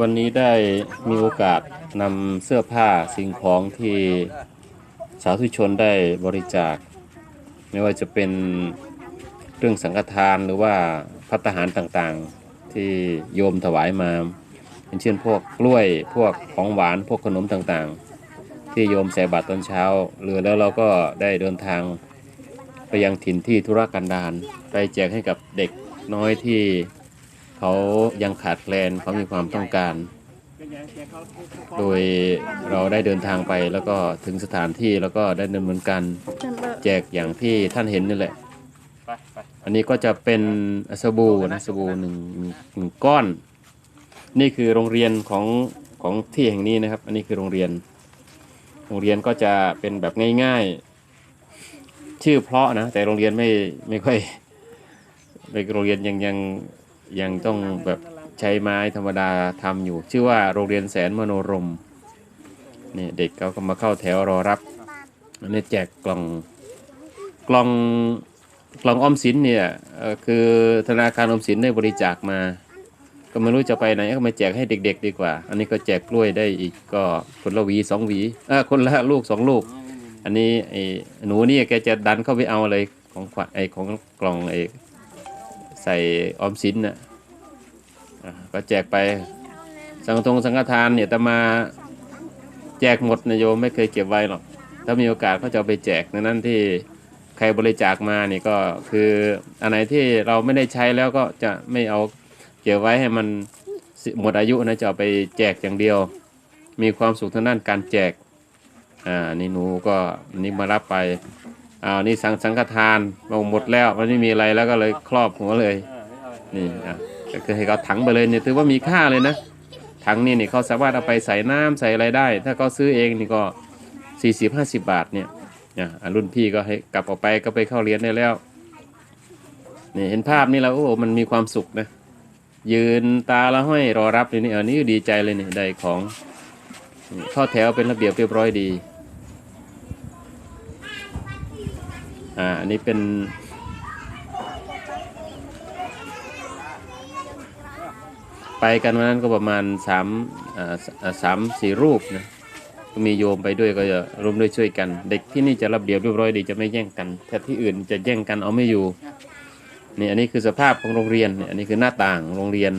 วันนี้ได้มีโอกาสนำเสื้อผ้าสิ่งของที่สาธุชนได้บริจาค ไม่ว่าจะเป็นเครื่องสังฆทานหรือว่าพัตตาหารต่างๆ ที่โยมถวายมาเช่นพวกกล้วยพวกของหวานพวกขนมต่างๆ ที่โยมใส่บาตรตอนเช้าเหลือแล้วเราก็ได้เดินทางไปยังถิ่นที่ธุรกันดารไปแจกให้กับเด็กน้อยที่ เขายังขาดแคลนเขามีความต้องการ โดยเราได้เดินทางไปแล้วก็ถึงสถานที่แล้วก็ได้ดำเนินการแจกอย่างที่ท่านเห็นนี่แหละ อันนี้ก็จะเป็นสบู่นะสบู่หนึ่งหนึ่งก้อน นี่คือโรงเรียนของของที่แห่งนี้นะครับ อันนี้คือโรงเรียน โรงเรียนก็จะเป็นแบบง่ายๆ ชื่อเพราะนะ แต่โรงเรียนไม่ไม่ค่อยเป็นโรงเรียนยังยัง ยังต้องแบบใช้ไม้ธรรมดาทำอยู่ ชื่อว่าโรงเรียนแสนมโนรมนี่เด็กเขาก็มาเข้าแถวรอรับอันนี้แจกกล่องกล่องกล่องออมสินเนี่ยคือธนาคารออมสินได้บริจาคมา ก็ไม่รู้จะไปไหนก็มาแจกให้เด็ก ๆ ดีกว่า อันนี้ก็แจกกล้วยได้อีกก็คนละหวีสองหวีเออคนละลูกสองลูก อันนี้ไอ้หนูนี่แกจะดันเข้าไปเอาเลยของขวัญไอ้ของกล่องไอ้ ใส่ออมสินน่ะอะก็แจกไปสังฆทงสังฆทานเนี่ยแต่มาแจกหมดนะโยมไม่เคยเก็บไว้หรอก ถ้ามีโอกาสก็จะไปแจกในนั้นที่ใครบริจาคมานี่ก็คืออันไหนที่เราไม่ได้ใช้แล้วก็จะไม่เอาเก็บไว้ให้มันหมดอายุนะจะเอาไปแจกอย่างเดียว มีความสุขทางด้านการแจกอ่านี่หนูก็นนี่มารับไป อ่านี่สังสังฆทานมาหมดแล้วมันไม่มีอะไรแล้วก็เลยครอบหัวเลย นี่อะก็คือให้เขาถังไปเลยเนี่ยถือว่ามีค่าเลยนะถังนี่นี่เขาสามารถเอาไปใส่น้ำใส่อะไรได้ ถ้าเขาซื้อเองนี่ก็สี่สิบห้าสิบบาทเนี่ยอะรุ่นพี่ก็ให้กลับออกไปก็ไปเข้าเรียนได้แล้วนี่เห็นภาพนี่แล้วโอ้มันมีความสุขนะยืนตาละห้อยรอรับเลยนี่ออนี่ดีใจเลยนี่ได้ของเข้าแถวเป็นระเบียบเรียบร้อยดี อ่าอันนี้เป็นไปกันวันนั้นก็ประมาณสามสามสี่รูปนะก็มีโยมไปด้วยก็จะร่วมด้วยช่วยกัน เด็กที่นี่จะระเบียบเรียบร้อยดีจะไม่แย่งกันแต่ที่อื่นจะแย่งกันเอาไม่อยู่นี่อันนี้คือสภาพของโรงเรียนเนี่ยอันนี้คือหน้าต่างโรงเรียน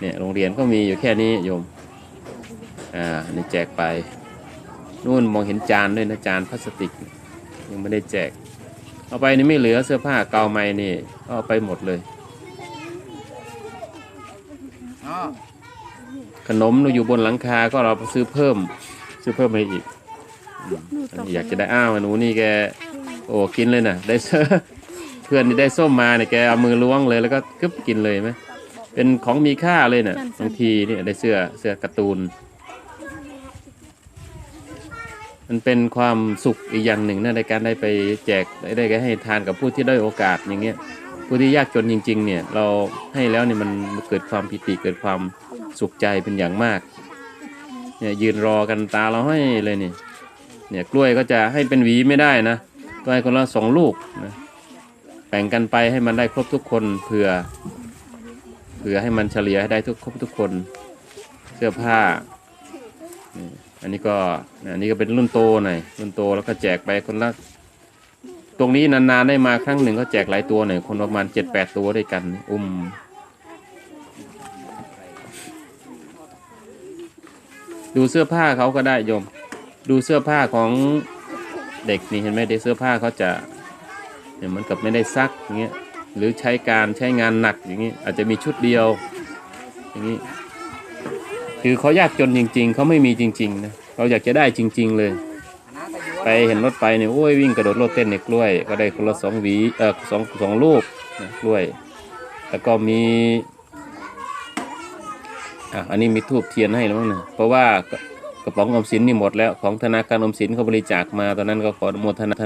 เนี่ยโรงเรียนก็มีอยู่แค่นี้โยมอ่านนี่แจกไปนู่นมองเห็นจานด้วยนะจานพลาสติก ยังไม่ได้แจก เอาไปนี่ไม่เหลือเสื้อผ้าเกาไม้นี่ก็เอาไปหมดเลยอ๋อขนมเราอยู่บนหลังคาก็เราซื้อเพิ่ม ซื้อเพิ่มให้อีกอืมอันนี้อยากจะได้อ้าวหนูนี่แกโอ้กินเลยนะได้เสื้อเพื่อนนี่ได้ส้มมาเนี่ยแกเอามือล้วงเลยแล้วก็กึบกินเลยไหมเป็นของมีค่าเลยนะ่ะบางทีเนี่ยได้เสื้อเสื้อการ์ตูน มันเป็นความสุขอีกอย่างหนึ่งนะในการได้ไปแจกได้ได้ให้ทานกับผู้ที่ได้โอกาสอย่างเงี้ยผู้ที่ยากจนจริง ๆ เนี่ยเราให้แล้วเนี่ยมันเกิดความปิติเกิดความสุขใจเป็นอย่างมากเนี่ยยืนรอกันตาเราให้เลยเนี่ยเนี่ยกล้วยก็จะให้เป็นหวีไม่ได้นะก็ให้คนละสองลูกนะแบ่งกันไปให้มันได้ครบทุกคนเผื่อเผื่อให้มันเฉลี่ยให้ได้ทุกครบทุกคน เสื้อผ้านี่ อันนี้ก็อันนี้ก็เป็นรุ่นโตหน่อยรุ่นโตแล้วก็แจกไปคนละตรงนี้นานๆได้มาครั้งหนึ่งก็แจกหลายตัวหน่อยคนประมาณเจ็ดแปดตัวด้วยกัน อุ้มดูเสื้อผ้าเขาก็ได้โยม ดูเสื้อผ้าของเด็กนี่เห็นไหมเด็กเสื้อผ้าเขาจะเนี่ยเหมือนกับไม่ได้ซักอย่างเงี้ยหรือใช้การใช้งานหนักอย่างงี้อาจจะมีชุดเดียว อย่างงี้ คือเขายากจนจริง ๆ เขาไม่มีจริงๆนะเราอยากจะได้จริง ๆ เลย ไปเห็นรถไปเนี่ยโอ้ยวิ่งกระโดดโลดเต้นในกล้วย ก็ได้คนละสองหวีเออสองสองลูกนะกล้วย แล้วก็มีอะอันนี้มีทูบเทียนให้แล้วนะเพราะว่ากระป๋องอมสินนี่หมดแล้วของธนาคารอมสินเขาบริจาคมาตอนนั้นก็ขอโมทนา